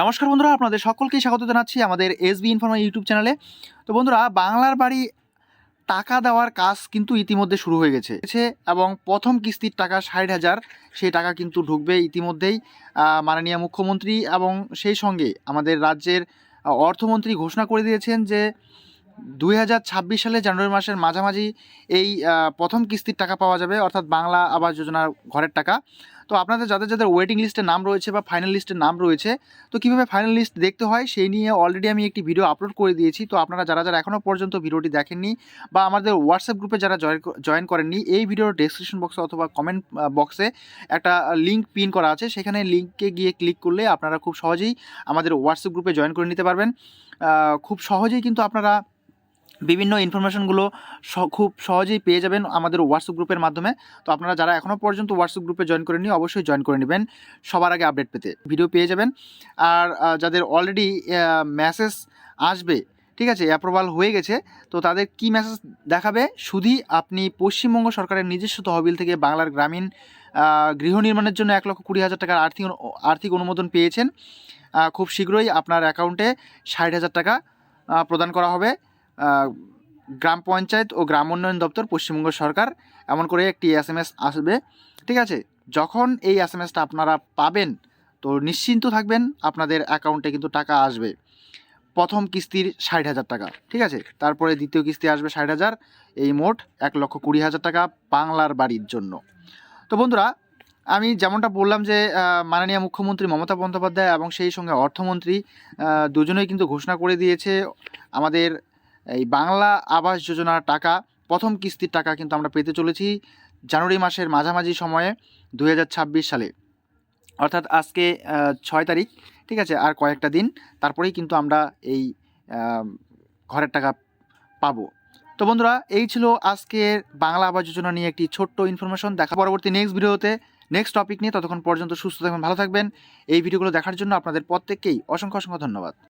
নমস্কার বন্ধুরা, আপনাদের সকলকেই স্বাগত জানাচ্ছি আমাদের এসবি ইনফরমা ইউটিউব চ্যানেলে তো বন্ধুরা, বাংলার বাড়ি টাকা দেওয়ার কাজ কিন্তু ইতিমধ্যে শুরু হয়ে গেছে। এবং প্রথম কিস্তির টাকা ষাট হাজার, সেই টাকা কিন্তু ঢুকবে ইতিমধ্যেই মাননীয় মুখ্যমন্ত্রী এবং সেই সঙ্গে আমাদের রাজ্যের অর্থমন্ত্রী ঘোষণা করে দিয়েছেন যে, দুই হাজার ছাব্বিশ সালে জানুয়ারি মাসের মাঝামাঝি এই প্রথম কিস্তির টাকা পাওয়া যাবে, অর্থাৎ বাংলা আবাস যোজনার ঘরের টাকা। তো আপনাদের যাদের যাদের ওয়েটিং লিস্টে নাম রয়েছে বা ফাইনাল লিস্টের নাম রয়েছে, তো কীভাবে ফাইনাল লিস্ট দেখতে হয় সেই নিয়ে অলরেডি আমি একটি ভিডিও আপলোড করে দিয়েছি। তো আপনারা যারা যারা এখনও পর্যন্ত ভিডিওটি দেখেননি বা আমাদের হোয়াটসঅ্যাপ গ্রুপে যারা জয়েন করেননি, এই ভিডিওর ডেসক্রিপশন বক্সে অথবা কমেন্ট বক্সে একটা লিঙ্ক পিন করা আছে। সেখানে লিঙ্কে গিয়ে ক্লিক করলে আপনারা খুব সহজেই আমাদের হোয়াটসঅ্যাপ গ্রুপে জয়েন করে নিতে পারবেন। খুব সহজেই কিন্তু আপনারা বিভিন্ন ইনফরমেশনগুলো খুব সহজেই পেয়ে যাবেন আমাদের হোয়াটসঅ্যাপ গ্রুপের মাধ্যমে। তো আপনারা যারা এখনও পর্যন্ত হোয়াটসঅ্যাপ গ্রুপে জয়েন করেননি, অবশ্যই জয়েন করে নেবেন সবার আগে আপডেট পেতে। ভিডিও পেয়ে যাবেন। আর যাদের অলরেডি মেসেজ আসবে, ঠিক আছে অ্যাপ্রুভাল হয়ে গেছে, তো তাদের কি মেসেজ দেখাবে? শুধুই আপনি পশ্চিমবঙ্গ সরকারের নিজস্ব তহবিল থেকে বাংলার গ্রামীণ গৃহ নির্মাণের জন্য এক লক্ষ কুড়ি হাজার টাকার আর্থিক আর্থিক অনুমোদন পেয়েছেন। খুব শীঘ্রই আপনার অ্যাকাউন্টে ষাট হাজার টাকা প্রদান করা হবে। গ্রাম পঞ্চায়েত ও গ্রাম উন্নয়ন দপ্তর পশ্চিমবঙ্গ সরকার, এমন করে একটি এস আসবে। ঠিক আছে? যখন এই এস আপনারা পাবেন, তো নিশ্চিন্ত থাকবেন আপনাদের অ্যাকাউন্টে কিন্তু টাকা আসবে। প্রথম কিস্তির ষাট হাজার টাকা। ঠিক আছে? তারপরে দ্বিতীয় কিস্তি আসবে ষাট হাজার। এই মোট এক লক্ষ কুড়ি হাজার টাকা বাংলার বাড়ির জন্য। তো বন্ধুরা, আমি যেমনটা বললাম যে মাননীয় মুখ্যমন্ত্রী মমতা বন্দ্যোপাধ্যায় এবং সেই সঙ্গে অর্থমন্ত্রী দুজনেই কিন্তু ঘোষণা করে দিয়েছে আমাদের এই বাংলা আবাস যোজনার টাকা, প্রথম কিস্তির টাকা কিন্তু আমরা পেতে চলেছি জানুয়ারি মাসের মাঝামাঝি সময়ে দু হাজার ছাব্বিশ সালে। অর্থাৎ আজকে ছয় তারিখ, ঠিক আছে? আর কয়েকটা দিন, তারপরেই কিন্তু আমরা এই ঘরের টাকা পাবো। তো বন্ধুরা, এই ছিল আজকের বাংলা আবাস যোজনা নিয়ে একটি ছোট্ট ইনফরমেশন দেখা পরবর্তী নেক্সট ভিডিওতে নেক্সট টপিক নিয়ে ততক্ষণ পর্যন্ত সুস্থ থাকবেন, ভালো থাকবেন। এই ভিডিওগুলো দেখার জন্য আপনাদের প্রত্যেককেই অসংখ্য অসংখ্য ধন্যবাদ।